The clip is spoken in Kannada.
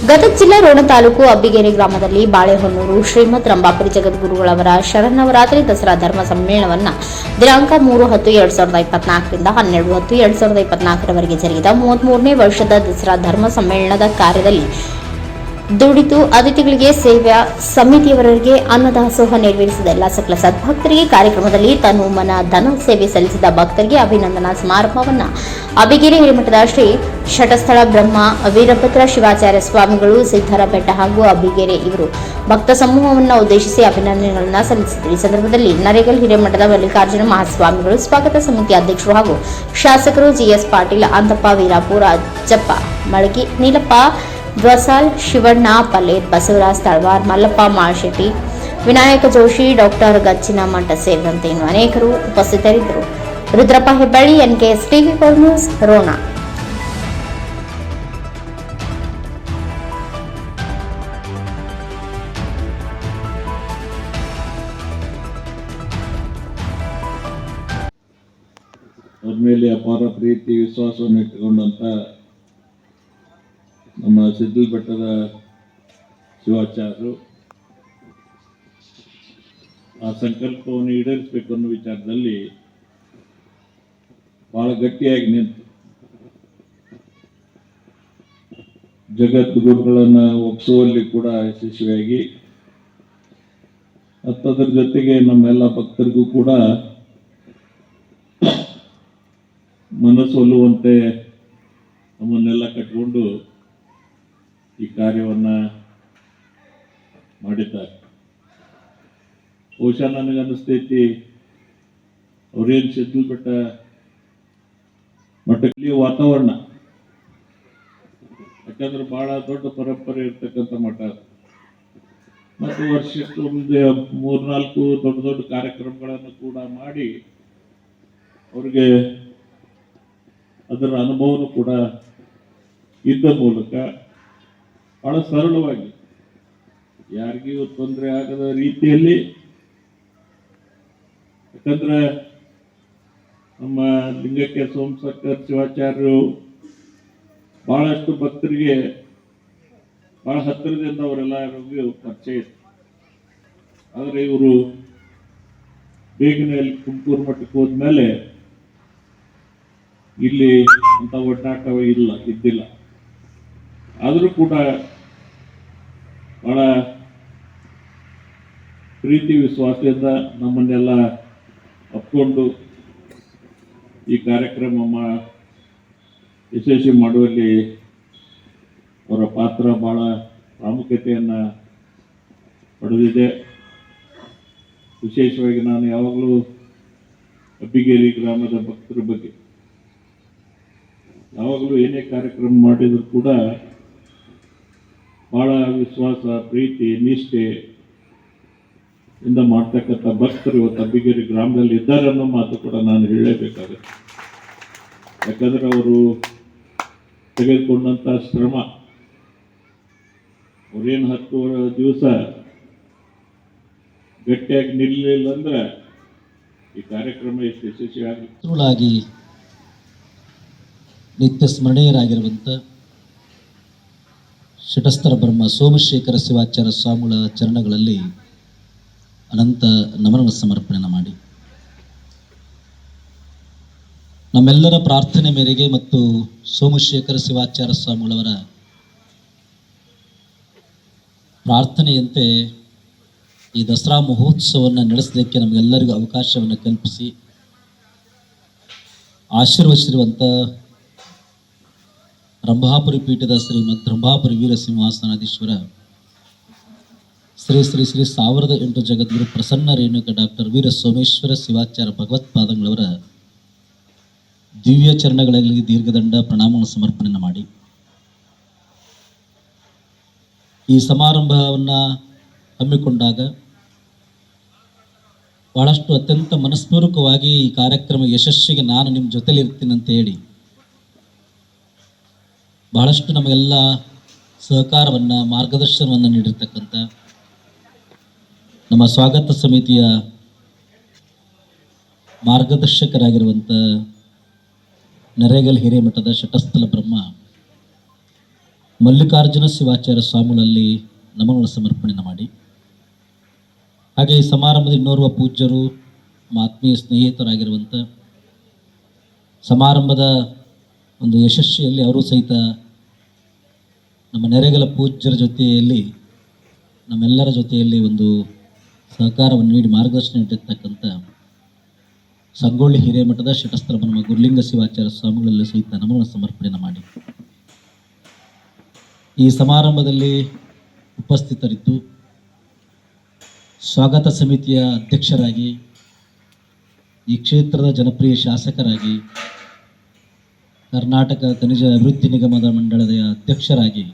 ಗದಗ ಜಿಲ್ಲಾ ರೋಣ ತಾಲೂಕು ಅಬ್ಬಿಗೇರಿ ಗ್ರಾಮದಲ್ಲಿ ಬಾಳೆಹೊನ್ನೂರು ಶ್ರೀಮತ್ ರಂಭಾಪುರಿ ಜಗದ್ಗುರುಗಳವರ ಶರನ್ನವರಾತ್ರಿ ದಸರಾ ಧರ್ಮ ಸಮ್ಮೇಳನವನ್ನು ದಿನಾಂಕ ಮೂರು ಹತ್ತು ಎರಡ್ ಸಾವಿರದ ಇಪ್ಪತ್ನಾಲ್ಕರಿಂದ ಹನ್ನೆರಡು ಹತ್ತು ಎರಡ್ ಸಾವಿರದ ಇಪ್ಪತ್ನಾಲ್ಕರವರೆಗೆ ಜರುಗಿದ ಮೂವತ್ಮೂರನೇ ವರ್ಷದ ದಸರಾ ಧರ್ಮ ಸಮ್ಮೇಳನದ ಕಾರ್ಯದಲ್ಲಿ ದುಡಿದು ಅತಿಥಿಗಳಿಗೆ ಸೇವಾ ಸಮಿತಿಯವರಿಗೆ ಅನ್ನದಾಸೋಹ ನೆರವೇರಿಸಿದ ಎಲ್ಲ ಸಕಲ ಸದ್ಭಕ್ತರಿಗೆ ಕಾರ್ಯಕ್ರಮದಲ್ಲಿ ತನು ಮನ ಧನ ಸೇವೆ ಸಲ್ಲಿಸಿದ ಭಕ್ತರಿಗೆ ಅಭಿನಂದನಾ ಸಮಾರಂಭವನ್ನು ಅಬಿಗೆರೆ ಹಿರೇಮಠದ ಶ್ರೀ ಶಟಸ್ಥಳ ಬ್ರಹ್ಮ ವೀರಭದ್ರ ಶಿವಾಚಾರ್ಯ ಸ್ವಾಮಿಗಳು ಸಿದ್ಧರ ಬೆಟ್ಟ ಹಾಗೂ ಅಬಿಗೆರೆ ಇವರು. ಭಕ್ತ ಸಮೂಹವನ್ನು ಉದ್ದೇಶಿಸಿ ಅಭಿನಂದನೆಗಳನ್ನು ಸಲ್ಲಿಸಿದರು. ಈ ಸಂದರ್ಭದಲ್ಲಿ ನರೇಗಲ್ ಹಿರೇಮಠದ ಮಲ್ಲಿಕಾರ್ಜುನ ಮಹಾಸ್ವಾಮಿಗಳು, ಸ್ವಾಗತ ಸಮಿತಿ ಅಧ್ಯಕ್ಷರು ಹಾಗೂ ಶಾಸಕರು G S Patil Anthappa Veerapura, Ajjappa Malagi, Neelappa Dwasal, Shivanna Paller Basavaraj Talawar, Mallappa Malashetti Vinayaka Joshi, doctor Gachchina Math ಸೇರಿದಂತೆ ಇನ್ನು ಅನೇಕರು ಉಪಸ್ಥಿತರಿದ್ದರು. Rudrappa Hebballi, NKS TV four news, Ron. ಮೇಲೆ ಅಪಾರ ಪ್ರೀತಿ, ವಿಶ್ವಾಸವನ್ನು ಇಟ್ಟುಕೊಂಡಂತ ನಮ್ಮ ಸಿದ್ದು ಬೆಟ್ಟದ ಶಿವಾಚಾರ್ಯರು ಆ ಸಂಕಲ್ಪವನ್ನು ಈಡೇರಿಸಬೇಕು ಅನ್ನೋ ವಿಚಾರದಲ್ಲಿ ಬಹಳ ಗಟ್ಟಿಯಾಗಿ ನಿಂತು. ಜಗದ್ಗುರುಗಳನ್ನ ಒಪ್ಪಿಸುವಲ್ಲಿ ಕೂಡ ಯಶಸ್ವಿಯಾಗಿ ಅತ್ತದ್ರ ಜೊತೆಗೆ ನಮ್ಮೆಲ್ಲ ಭಕ್ತರಿಗೂ ಕೂಡ ಮನಸ್ಸೊಲ್ಲುವಂತೆ ನಮ್ಮನ್ನೆಲ್ಲ ಕಟ್ಕೊಂಡು ಈ ಕಾರ್ಯವನ್ನ ಮಾಡಿದ್ದಾರೆ ಬಹುಶಃ ನನಗೆ ಅನಿಸ್ತೈತಿ ಅವ್ರೇನು ಸಿದ್ದಲ್ ಬೆಟ್ಟ ಮಠದಲ್ಲಿ ವಾತಾವರಣ ಯಾಕಂದ್ರೆ ಬಹಳ ದೊಡ್ಡ ಪರಂಪರೆ ಇರ್ತಕ್ಕಂಥ ಮಠ. ಮತ್ತು ವರ್ಷಕ್ಕೆ ಒಂದು ಮೂರ್ನಾಲ್ಕು ದೊಡ್ಡ ದೊಡ್ಡ ಕಾರ್ಯಕ್ರಮಗಳನ್ನು ಕೂಡ ಮಾಡಿ ಅವ್ರಿಗೆ ಅದರ ಅನುಭವನೂ ಕೂಡ ಇದ್ದ ಮೂಲಕ ಬಹಳ ಸರಳವಾಗಿ. ಯಾರಿಗೂ ತೊಂದರೆ ಆಗದ ರೀತಿಯಲ್ಲಿ ಯಾಕಂದ್ರೆ ನಮ್ಮ ಲಿಂಗಕ್ಕೆ ಸೋಮಸಕ್ಕರ್ ಶಿವಾಚಾರ್ಯರು ಬಹಳಷ್ಟು ಭಕ್ತರಿಗೆ ಬಹಳ ಹತ್ತಿರದಿಂದ ಅವರೆಲ್ಲರಿಗೂ ಪರಿಚಯ ಆದರೆ ಇವರು ಬೇಗನೆ ತುಮಕೂರು ಮಠಕ್ಕೆ ಹೋದ್ಮೇಲೆ ಇಲ್ಲಿ ಅಂತ ಒಡನಾಟವೇ ಇಲ್ಲ, ಇದ್ದಿಲ್ಲ. ಆದರೂ ಕೂಡ ಬಹಳ ಪ್ರೀತಿ ವಿಶ್ವಾಸದಿಂದ ನಮ್ಮನ್ನೆಲ್ಲ ಒಪ್ಕೊಂಡು ಈ ಕಾರ್ಯಕ್ರಮ ಯಶಸ್ವಿ ಮಾಡುವಲ್ಲಿ ಅವರ ಪಾತ್ರ ಬಹಳ ಪ್ರಾಮುಖ್ಯತೆಯನ್ನು ಪಡೆದಿದೆ. ವಿಶೇಷವಾಗಿ ನಾನು ಯಾವಾಗಲೂ ಅಬ್ಬಿಗೇರಿ ಗ್ರಾಮದ ಭಕ್ತರ ಬಗ್ಗೆ ಯಾವಾಗಲೂ ಏನೇ ಕಾರ್ಯಕ್ರಮ ಮಾಡಿದರೂ ಕೂಡ ಬಹಳ ವಿಶ್ವಾಸ, ಪ್ರೀತಿ, ನಿಷ್ಠೆ ಇಂದ ಮಾಡ್ತಕ್ಕಂಥ ಭಕ್ತರು ಇವತ್ತು ಅಬ್ಬಿಗೇರಿ ಗ್ರಾಮದಲ್ಲಿ ಇದ್ದಾರೆ ಅನ್ನೋ ಮಾತು ಕೂಡ ನಾನು ಹೇಳಲೇಬೇಕಾಗುತ್ತೆ. ಯಾಕಂದ್ರೆ ಅವರು ತೆಗೆದುಕೊಂಡಂತ ಶ್ರಮ, ಅವ್ರೇನು ಹತ್ತು ದಿವಸ ಗಟ್ಟಿಯಾಗಿ ನಿಲ್ಲಲಿಲ್ಲ ಅಂದ್ರೆ ಈ ಕಾರ್ಯಕ್ರಮ ಎಷ್ಟು ಯಶಸ್ವಿಯಾಗಿ ನಿತ್ಯ ಸ್ಮರಣೀಯರಾಗಿರುವಂಥ ಶಟಸ್ಥರ ಬ್ರಹ್ಮ ಸೋಮಶೇಖರ ಶಿವಾಚಾರ್ಯ ಸ್ವಾಮಿಗಳ ಚರಣಗಳಲ್ಲಿ ಅನಂತ ನಮನ ಸಮರ್ಪಣೆ ಮಾಡಿ. ನಮ್ಮೆಲ್ಲರ ಪ್ರಾರ್ಥನೆ ಮೇರೆಗೆ ಮತ್ತು ಸೋಮಶೇಖರ ಶಿವಾಚಾರ್ಯ ಸ್ವಾಮಿಗಳವರ ಪ್ರಾರ್ಥನೆಯಂತೆ ಈ ದಸರಾ ಮಹೋತ್ಸವವನ್ನು ನಡೆಸಲಿಕ್ಕೆ ನಮಗೆಲ್ಲರಿಗೂ ಅವಕಾಶವನ್ನು ಕಲ್ಪಿಸಿ ಆಶೀರ್ವದಿಸಿರುವಂಥ ರಂಭಾಪುರಿ ಪೀಠದ ಶ್ರೀ ರಂಭಾಪುರಿ ವೀರ ಸಿಂಹಾಸನಾಧೀಶ್ವರ, ಶ್ರೀ ಶ್ರೀ ಶ್ರೀ ಸಾವಿರದ ಎಂಟು ಜಗದ್ಗುರು ಪ್ರಸನ್ನ ರೇಣುಕ ಡಾಕ್ಟರ್ ವೀರ ಸೋಮೇಶ್ವರ ಶಿವಾಚಾರ್ಯ ಭಗವತ್ಪಾದಂಗಳವರ ದಿವ್ಯ ಚರಣಗಳಲ್ಲಿ ದೀರ್ಘದಂಡ ಪ್ರಣಾಮವನ್ನು ಸಮರ್ಪಣೆ ಮಾಡಿ. ಈ ಸಮಾರಂಭವನ್ನು ಹಮ್ಮಿಕೊಂಡಾಗ ಬಹಳಷ್ಟು ಅತ್ಯಂತ ಮನಸ್ಪೂರ್ವಕವಾಗಿ ಈ ಕಾರ್ಯಕ್ರಮ ಯಶಸ್ಸಿಗೆ ನಾನು ನಿಮ್ಮ ಜೊತೆಲಿ ಇರ್ತೀನಿ ಅಂತ ಹೇಳಿ ಬಹಳಷ್ಟು ನಮಗೆಲ್ಲ ಸಹಕಾರವನ್ನು, ಮಾರ್ಗದರ್ಶನವನ್ನು ನೀಡಿರ್ತಕ್ಕಂಥ ನಮ್ಮ ಸ್ವಾಗತ ಸಮಿತಿಯ ಮಾರ್ಗದರ್ಶಕರಾಗಿರುವಂಥ ನರೇಗಲ್ ಹಿರೇಮಠದ ಶಟಸ್ಥಲ ಬ್ರಹ್ಮ ಮಲ್ಲಿಕಾರ್ಜುನ ಶಿವಾಚಾರ್ಯ ಸ್ವಾಮಿಗಳಲ್ಲಿ ನಮನಗಳ ಸಮರ್ಪಣೆಯನ್ನು ಮಾಡಿ. ಹಾಗೆ ಈ ಸಮಾರಂಭದ ಇನ್ನೋರ್ವ ಪೂಜ್ಯರು, ಆತ್ಮೀಯ ಸ್ನೇಹಿತರಾಗಿರುವಂಥ ಸಮಾರಂಭದ ಒಂದು ಯಶಸ್ವಿಯಲ್ಲಿ ಅವರು ಸಹಿತ ನಮ್ಮ ನೆರೆಗಲ ಪೂಜ್ಯರ ಜೊತೆಯಲ್ಲಿ, ನಮ್ಮೆಲ್ಲರ ಜೊತೆಯಲ್ಲಿ ಒಂದು ಸಹಕಾರವನ್ನು ನೀಡಿ ಮಾರ್ಗದರ್ಶನ ನೀಡಿರ್ತಕ್ಕಂಥ ಸಂಗೊಳ್ಳಿ ಹಿರೇಮಠದ ಶಟಸ್ತ್ರ ನಮ್ಮ ಗುರುಲಿಂಗ ಶಿವಾಚಾರ್ಯ ಸ್ವಾಮಿಗಳಲ್ಲಿ ಸಹಿತ ನಮ್ಮನ್ನು ಸಮರ್ಪಣೆ ಮಾಡಿ. ಈ ಸಮಾರಂಭದಲ್ಲಿ ಉಪಸ್ಥಿತರಿದ್ದು ಸ್ವಾಗತ ಸಮಿತಿಯ ಅಧ್ಯಕ್ಷರಾಗಿ, ಈ ಕ್ಷೇತ್ರದ ಜನಪ್ರಿಯ ಶಾಸಕರಾಗಿ ಕರ್ನಾಟಕ ಖನಿಜ ಅಭಿವೃದ್ಧಿ ನಿಗಮದ ಮಂಡಳದ ಅಧ್ಯಕ್ಷರಾಗಿ